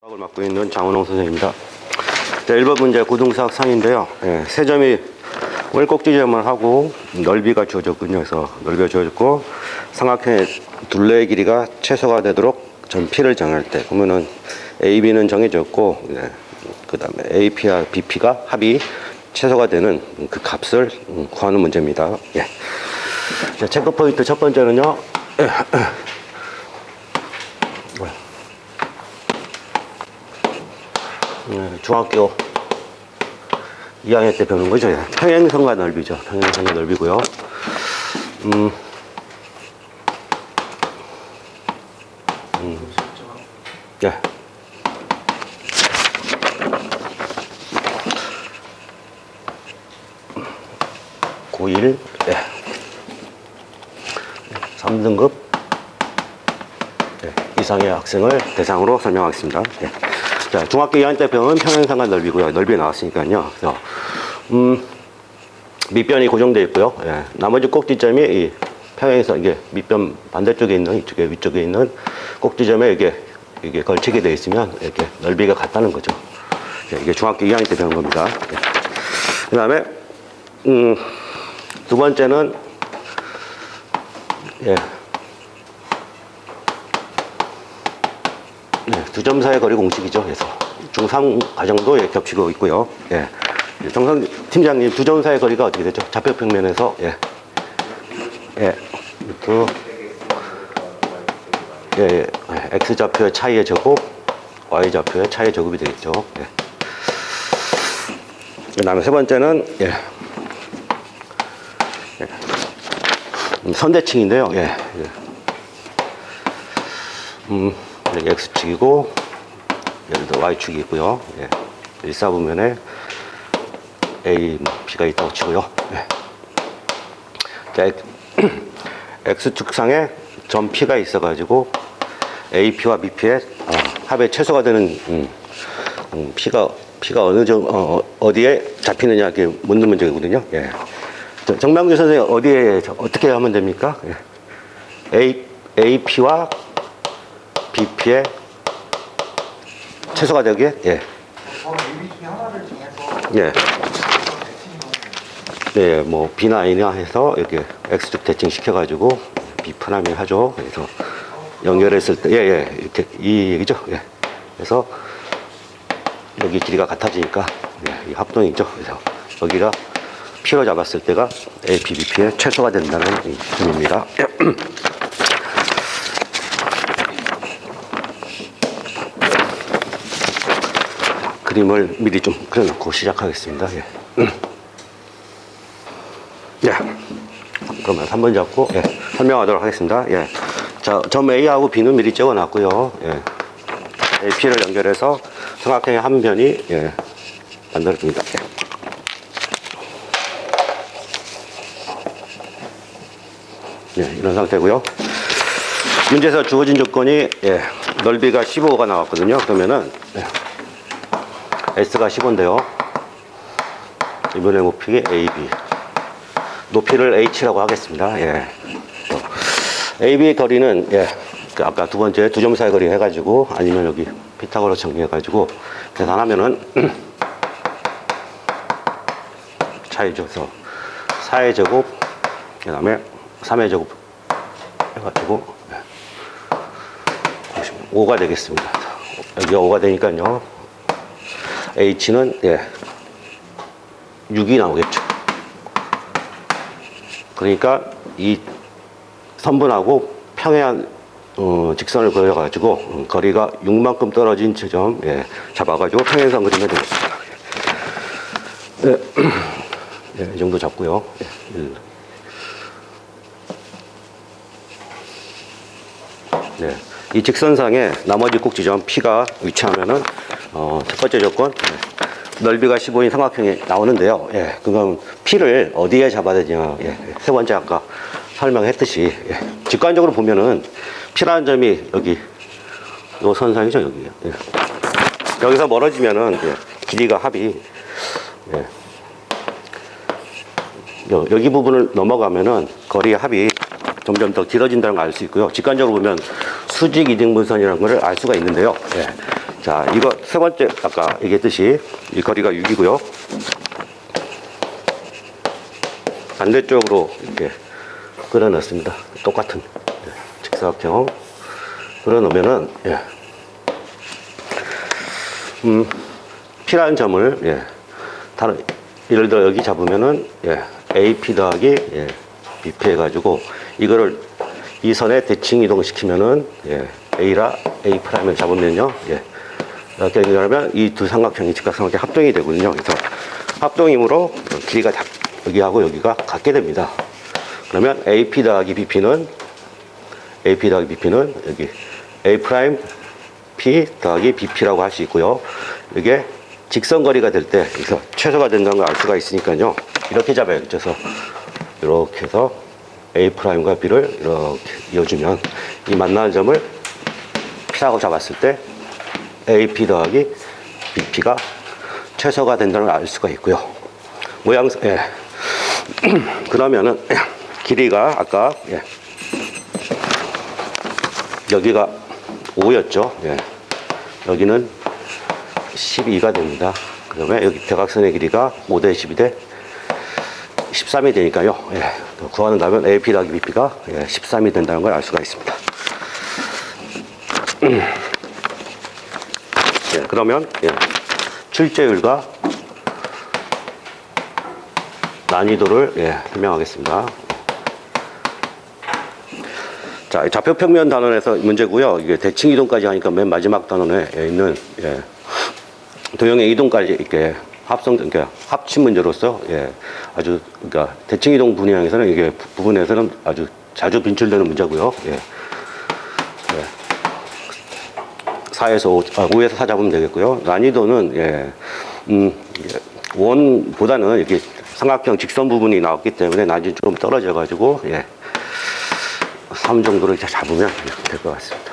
수학을 맡고 있는 장원홍 선생입니다. 자, 1번 문제 고등수학 상인데요. 예, 세 점이 꼴꼭지점을 하고 넓이가 주어졌군요. 그래서 넓이가 주어졌고 삼각형의 둘레의 길이가 최소가 되도록 점 P를 정할 때 보면은 AB는 정해졌고 예, 그다음에 AP와 BP가 합이 최소가 되는 그 값을 음, 구하는 문제입니다. 예. 자, 체크 포인트 첫 번째는요. 예, 중학교 2학년 때 배우는 거죠. 예. 평행선과 넓이죠. 평행선과 넓이고요. 음, 음, 예. 고1 예. 3등급 예, 이상의 학생을 대상으로 설명하겠습니다. 예. 자, 중학교 2학년 때 배운 평행상과 넓이고요. 넓이 나왔으니까요. 그래서, 음, 밑변이 고정되어 있고요. 예, 나머지 꼭지점이 이 평행선, 이게 밑변 반대쪽에 있는, 이쪽에 위쪽에 있는 꼭지점에 이게, 이게 걸치게 되어 있으면 이렇게 넓이가 같다는 거죠. 예, 이게 중학교 2학년 때 배운 겁니다. 그 다음에, 음, 두 번째는, 예, 네, 두 점 사이 거리 공식이죠. 그래서 중3 과정도 예, 겹치고 있고요. 예. 정상 팀장님 두 점 사이 거리가 어떻게 되죠? 좌표 평면에서 예. 예. 루트 예, 예. 예, x 좌표의 차이의 제곱, y 좌표의 차이의 제곱이 되겠죠. 예. 그다음에 세 번째는 예. 예. 음, 선대칭인데요. 예. 예. 음, 여기 X축이고, 여기도 Y축이 있고요. 예. 일사분면에 A, B가 있다고 치고요. 예. 자, X- X축상에 점 P가 있어가지고, AP와 BP의 어, 합의 최소가 되는, 음, 음, P가, P가 어느 정, 어, 어디에 잡히느냐, 이렇게 묻는 문제거든요. 예. 저, 정명규 선생님, 어디에, 저- 어떻게 하면 됩니까? 예. A, AP와 BP의 최소가 되기에 예. 예. 예, 뭐 B나 A나 해서 이렇게 X축 대칭 시켜가지고 B 분함을 하죠. 그래서 연결했을 때, 예, 예, 이렇게 이 얘기죠. 예. 그래서 여기 길이가 같아지니까 예, 이 합동이죠. 그래서 여기가 P로 잡았을 때가 A, P, B, P의 최소가 된다는 이 점입니다. 그림을 미리 좀 그려놓고 시작하겠습니다. 예. 예. 그러면 3번 잡고 예. 설명하도록 하겠습니다. 예. 자, 점 A하고 B는 미리 적어놨고요. 예. AP를 연결해서 삼각형의 한 변이 예. 만들어집니다. 예. 예, 이런 상태고요. 문제에서 주어진 조건이 예, 넓이가 15가 나왔거든요. 그러면은 예, S가 15인데요. 이번에 높이가 AB. 높이를 H라고 하겠습니다. 예. AB 거리는, 예. 그 아까 두 번째 두 점 사이 거리 해가지고, 아니면 여기 피타고라 정리해가지고, 계산하면은, 차이 줘서 4의 제곱, 그 다음에 3의 제곱 해가지고, 예. 5가 되겠습니다. 여기가 5가 되니까요. H는 예, 6이 나오겠죠. 그러니까 이 선분하고 평행한 어, 직선을 그려가지고 음, 거리가 6만큼 떨어진 지점 예, 잡아가지고 평행선 그리면 되겠습니다. 예, 예, 이 정도 잡고요. 예, 일. 네. 이 직선상에 나머지 꼭지점 P가 위치하면은 어, 첫 번째 조건 예, 넓이가 15인 삼각형이 나오는데요. 예, 그럼 P를 어디에 잡아야 되냐? 예, 세 번째 아까 설명했듯이 예, 직관적으로 보면은 P라는 점이 여기 요 선상이죠 여기. 예. 여기서 멀어지면은 예, 길이가 합이 예, 여- 여기 부분을 넘어가면은 거리의 합이 점점 더 길어진다는 걸 알 수 있고요. 직관적으로 보면 수직 이등분선이라는 것을 알 수가 있는데요. 예. 자, 이거 세 번째 아까 얘기했듯이 이 거리가 6이고요. 반대쪽으로 이렇게 끌어넣습니다. 똑같은 예, 직사각형 끌어넣으면은 예. 음, 필요한 점을 예, 다른 예를 들어 여기 잡으면은 예, AP 더하기 예, BP 해가지고 이거를 이 선에 대칭 이동시키면은 예, A라 A 프라임을 잡으면요 예, 이렇게 연결하면 이 두 삼각형이 직각삼각형 합동이 되거든요. 그래서 합동이므로 길이가 다- 여기하고 여기가 같게 됩니다. 그러면 AP 더하기 BP는 AP 더하기 BP는 여기 A 프라임 P 더하기 BP라고 할 수 있고요. 이게 직선거리가 될때 여기서 최소가 된다는 걸 알 수가 있으니까요. 이렇게 잡아요. 그래서 이렇게 해서 A 프라임과 B를 이렇게 이어주면 이 만나는 점을 P라고 잡았을 때 AP 더하기 BP가 최소가 된다는 걸 알 수가 있고요. 모양, 예. 그러면은 길이가 아까 예. 여기가 5였죠. 예. 여기는 12가 됩니다. 그러면 여기 대각선의 길이가 5 대 12 대 13이 되니까요. 예. 구하는다면 AP 더하기 BP가 예. 13이 된다는 걸 알 수가 있습니다. 예. 그러면 예. 출제율과 난이도를 예. 설명하겠습니다. 자, 이 좌표 평면 단원에서 문제고요. 이게 대칭 이동까지 하니까 맨 마지막 단원에 있는 예, 도형의 이동까지 이렇게 합성, 그러니까 합친 문제로서 예, 아주 그러니까 대칭 이동 분야에서는 이게 부- 부분에서는 아주 자주 빈출되는 문제고요. 예. 예. 4에서 5, 아, 5에서 4 잡으면 되겠고요. 난이도는 예, 음, 이게 원보다는 이렇게 삼각형 직선 부분이 나왔기 때문에 난이도 좀 떨어져 가지고 예. 3 정도를 잡으면 될 것 같습니다.